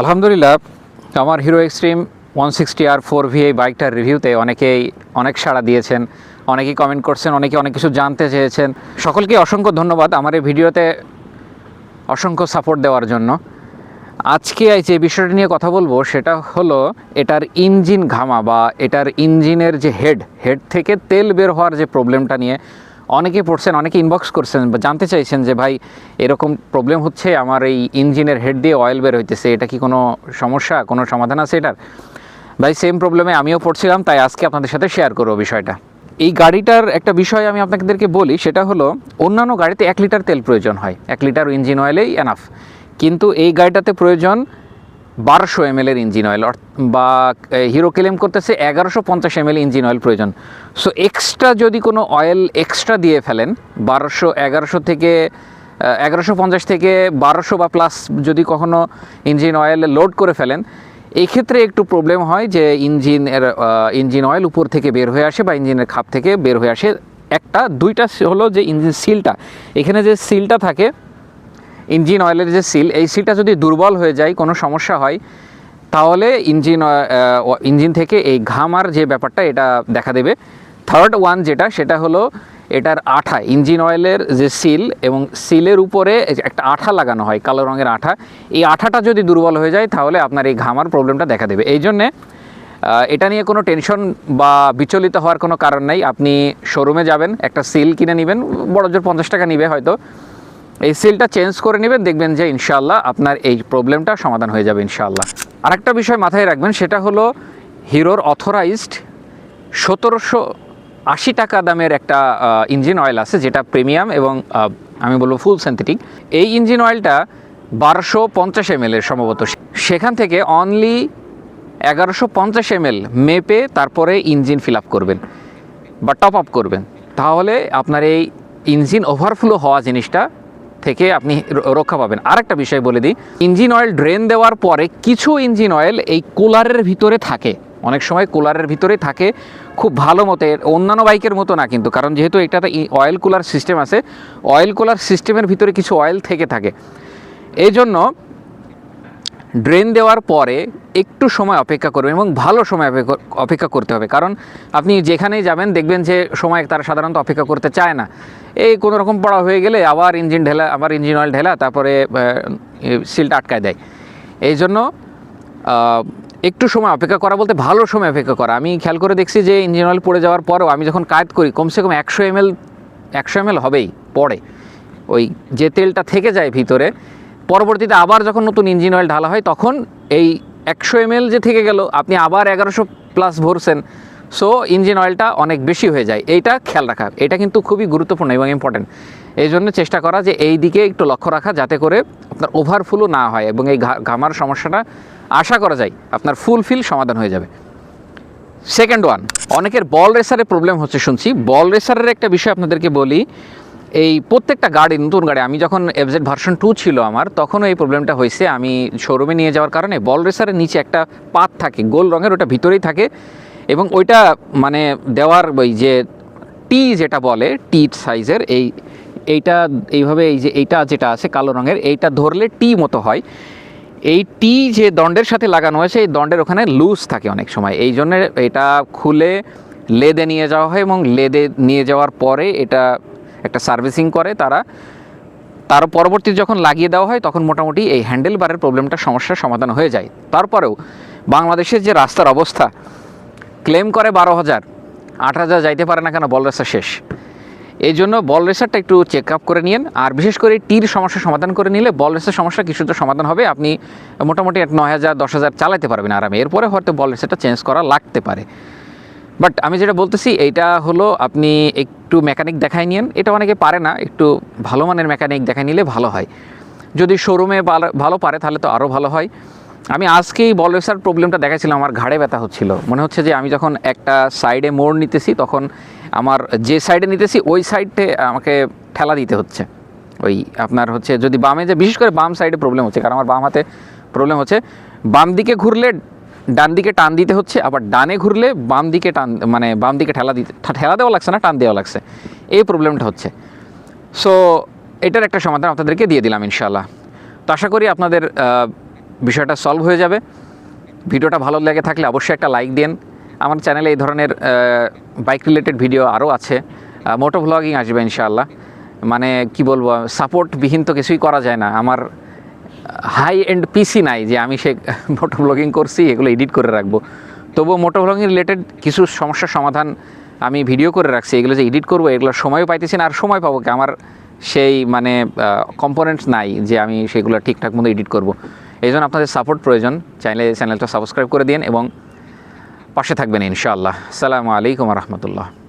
আলহামদুলিল্লাহ, আমার Hero Xtreme one sixty R four V এই বাইকটার রিভিউতে অনেকেই অনেক সাড়া দিয়েছেন, অনেকেই কমেন্ট করছেন, অনেকে অনেক কিছু জানতে চেয়েছেন। সকলকে অসংখ্য ধন্যবাদ আমার এই ভিডিওতে অসংখ্য সাপোর্ট দেওয়ার জন্য। আজকে যে বিষয়টা নিয়ে কথা বলব, সেটা হলো এটার ইঞ্জিন ঘামা বা এটার ইঞ্জিনের যে হেড হেড থেকে তেল বের হওয়ার যে প্রবলেমটা নিয়ে। অনেকে পড়ছেন অনেকে ইনবক্স করছেন, বা জানতে চাইছেন যে ভাই, এরকম প্রবলেম হচ্ছে, আমার এই ইঞ্জিনের হেড দিয়ে অয়েল বের হইতেছে, এটা কি কোনো সমস্যা, কোনো সমাধান আছে এটার? ভাই সেম প্রবলেমে আমিও পড়ছিলাম, তাই আজকে আপনাদের সাথে শেয়ার করব বিষয়টা। এই গাড়িটার একটা বিষয় আমি আপনাদেরকে বলি, সেটা হলো, অন্যান্য গাড়িতে এক লিটার তেল প্রয়োজন হয়। এক লিটার ইঞ্জিন অয়েলেই এনাফ কিন্তু এই গাড়িটাতে প্রয়োজন বারোশো এম এর ইঞ্জিন অয়েল বা হিরো ক্লেম করতেছে এগারোশো পঞ্চাশ এম ইঞ্জিন অয়েল প্রয়োজন। সো এক্সট্রা যদি কোনো অয়েল এক্সট্রা দিয়ে ফেলেন, বারোশো, এগারোশো থেকে এগারোশো পঞ্চাশ থেকে বারোশো বা প্লাস যদি কখনো ইঞ্জিন অয়েল লোড করে ফেলেন এই ক্ষেত্রে একটু প্রবলেম হয় যে ইঞ্জিনের ইঞ্জিন অয়েল উপর থেকে বের হয়ে আসে বা ইঞ্জিনের খাপ থেকে বের হয়ে আসে। একটা, দুইটা হলো যে ইঞ্জিন সিলটা এখানে যে সিলটা থাকে ইঞ্জিন অয়েলের যে সিল এই সিলটা যদি দুর্বল হয়ে যায়, কোনো সমস্যা হয়, তাহলে ইঞ্জিন ইঞ্জিন থেকে এই ঘামার যে ব্যাপারটা, এটা দেখা দেবে। থার্ড ওয়ান যেটা, সেটা হলো এটার আঠা, ইঞ্জিন অয়েলের যে সিল এবং সিলের উপরে একটা আঠা লাগানো হয়, কালো রঙের আঠা। এই আঠাটা যদি দুর্বল হয়ে যায়, তাহলে আপনার এই ঘামার প্রবলেমটা দেখা দেবে। এই জন্যে এটা নিয়ে কোনো টেনশন বা বিচলিত হওয়ার কোনো কারণ নেই। আপনি শোরুমে যাবেন, একটা সিল কিনে নেবেন বড় জোর পঞ্চাশ টাকা নিবে হয়তো। এই সিলটা চেঞ্জ করে নেবেন, দেখবেন যে ইনশাল্লাহ আপনার এই প্রবলেমটা সমাধান হয়ে যাবে ইনশাল্লাহ আরেকটা বিষয় মাথায় রাখবেন, সেটা হলো হিরোর অথরাইজড সতেরোশো আশি টাকা দামের একটা ইঞ্জিন অয়েল আছে, যেটা প্রিমিয়াম এবং আমি বলব ফুল সিনথেটিক। এই ইঞ্জিন অয়েলটা বারোশো পঞ্চাশ এম এর সম্ভবত। সেখান থেকে অনলি এগারোশো পঞ্চাশ এম মেপে তারপরে ইঞ্জিন ফিল আপ করবেন বা টপ আপ করবেন। তাহলে আপনার এই ইঞ্জিন ওভারফ্লো হওয়া জিনিসটা থেকে আপনি রক্ষা পাবেন। আরেকটা বিষয় বলে দিই, ইঞ্জিন অয়েল ড্রেন দেওয়ার পরে কিছু ইঞ্জিন অয়েল এই কুলারের ভিতরে থাকে। অনেক সময় কুলারের ভিতরে থাকে খুব ভালো মতো, অন্যান্য বাইকের মতো না কিন্তু, কারণ যেহেতু এটাতে অয়েল কুলার সিস্টেম আছে অয়েল কুলার সিস্টেমের ভিতরে কিছু অয়েল থেকে থাকে। এই জন্য ড্রেন দেওয়ার পরে একটু সময় অপেক্ষা করবেন এবং ভালো সময় অপেক্ষা- করতে হবে। কারণ আপনি যেখানেই যাবেন দেখবেন যে সময় তারা সাধারণত অপেক্ষা করতে চায় না। এই কোনো রকম পড়া হয়ে গেলে আবার ইঞ্জিন ঢেলা, আবার ইঞ্জিন অয়েল ঢেলা, তারপরে সিলটা আটকায় দেয়। এই জন্য একটু সময় অপেক্ষা করা বলতে ভালো সময় অপেক্ষা করা। আমি খেয়াল করে দেখছি যে ইঞ্জিন অয়েল পড়ে যাওয়ার পরেও আমি যখন কাজ করি, কমসে কম একশো এম এল একশো এম এল হবেই পড়ে। ওই যে তেলটা থেকে যায় ভিতরে পরবর্তীতে আবার যখন নতুন ইঞ্জিন অয়েল ঢালা হয়, তখন এই একশো এম যে থেকে গেল, আপনি আবার এগারোশো প্লাস ভরছেন। সো ইঞ্জিন অয়েলটা অনেক বেশি হয়ে যায়। এইটা খেয়াল রাখা। এটা কিন্তু খুবই গুরুত্বপূর্ণ এবং ইম্পর্টেন্ট এই জন্য চেষ্টা করা যে এই দিকে একটু লক্ষ্য রাখা, যাতে করে আপনার ওভারফুলও না হয় এবং এই ঘামার সমস্যাটা আশা করা যায়, আপনার ফুলফিল সমাধান হয়ে যাবে। সেকেন্ড ওয়ান অনেকের বল রেসারে প্রবলেম হচ্ছে, শুনছি। বল রেসারের একটা বিষয় আপনাদেরকে বলি এই প্রত্যেকটা গাড়ি, নতুন গাড়ি, আমি যখন এফজেড ভার্সন টু ছিল আমার, তখনও এই প্রবলেমটা হয়েছে। আমি শোরুমে নিয়ে যাওয়ার কারণে বল রেসারের নিচে একটা পাত থাকে, গোল রঙের, ওটা ভিতরেই থাকে। এবং ওইটা মানে দেওয়ার ওই যে টি যেটা বলে টি সাইজের এই, এইটা, এইভাবে এই যে এইটা যেটা আছে কালো রঙের, এইটা ধরলে টি মতো হয়। এই টি যে দণ্ডের সাথে লাগানো হয়েছে, এই দণ্ডের ওখানে লুজ থাকে অনেক সময়। এই জন্য এটা খুলে লেদে নিয়ে যাওয়া হয় এবং লেদে নিয়ে যাওয়ার পরে এটা একটা সার্ভিসিং করে তারা। তার পরবর্তী যখন লাগিয়ে দেওয়া হয়, তখন মোটামুটি এই হ্যান্ডেল বারের প্রবলেমটা সমস্যার সমাধান হয়ে যায়। তারপরেও বাংলাদেশের যে রাস্তার অবস্থা, ক্লেম করে বারো হাজার, আট হাজার যাইতে পারে না কেন, বল রেসার শেষ। এই জন্য বল রেসারটা একটু চেক আপ করে নিন আর বিশেষ করে টির সমস্যা সমাধান করে নিলে বল রেসার সমস্যা কিছুটা সমাধান হবে। আপনি মোটামুটি নয় হাজার, দশ হাজার চালাতে পারবেন আরামে। এরপরে হয়তো বল রেসারটা চেঞ্জ করা লাগতে পারে। বাট আমি যেটা বলতেছি, এইটা হলো আপনি একটু মেকানিক দেখাই নিন এটা অনেকে পারে না, একটু ভালো মানের মেকানিক দেখাই নিলে ভালো হয়। যদি শোরুমে ভালো পারে, তাহলে তো আরও ভালো হয়। আমি আজকেই বল রেসার প্রবলেমটা দেখাছিলাম আমার ঘাড়ে ব্যথা হচ্ছিল। মনে হচ্ছে যে আমি যখন একটা সাইডে মোড় নিতেছি, তখন আমার যে সাইডে নিতেছি, ওই সাইডে আমাকে ঠেলা দিতে হচ্ছে। ওই আপনার হচ্ছে, যদি বামে যে, বিশেষ করে বাম সাইডে প্রবলেম হচ্ছে, কারণ আমার বাম হাতে প্রবলেম হচ্ছে। বাম দিকে ঘুরলে ডান দিকে টান দিতে হচ্ছে, আবার ডানে ঘুরলে বাম দিকে টান মানে বাম দিকে ঠেলা দিতে ঠেলা দেওয়া লাগছে না, টান দেওয়া লাগছে। এই প্রবলেমটা হচ্ছে। সো এটার একটা সমাধান আপনাদেরকে দিয়ে দিলাম ইনশাল্লাহ তো আশা করি আপনাদের বিষয়টা সলভ হয়ে যাবে। ভিডিওটা ভালো লেগে থাকলে অবশ্যই একটা লাইক দিন। আমার চ্যানেলে এই ধরনের বাইক রিলেটেড ভিডিও আরও আছে। মোটো ভ্লগিং আসবে ইনশাআল্লাহ। মানে কি বলব সাপোর্টবিহীন তো কিছুই করা যায় না। আমার হাই এন্ড পিসি নাই যে আমি সে মোটো ব্লগিং করছি, এগুলো এডিট করে রাখব। তবুও মোটো ব্লগিং রিলেটেড কিছু সমস্যার সমাধান আমি ভিডিও করে রাখছি, এগুলো যে এডিট করব, এগুলো সময়ও পাইতেছি না আর সময় পাবো কি? আমার সেই মানে কম্পোনেন্টস নাই যে আমি সেগুলো ঠিকঠাক মতো এডিট করব। এই জন্য আপনাদের সাপোর্ট প্রয়োজন। চাইলে চ্যানেলটা সাবস্ক্রাইব করে দিন এবং পাশে থাকবেন ইনশাআল্লাহ। সালামু আলাইকুম রহমতুল্লাহ।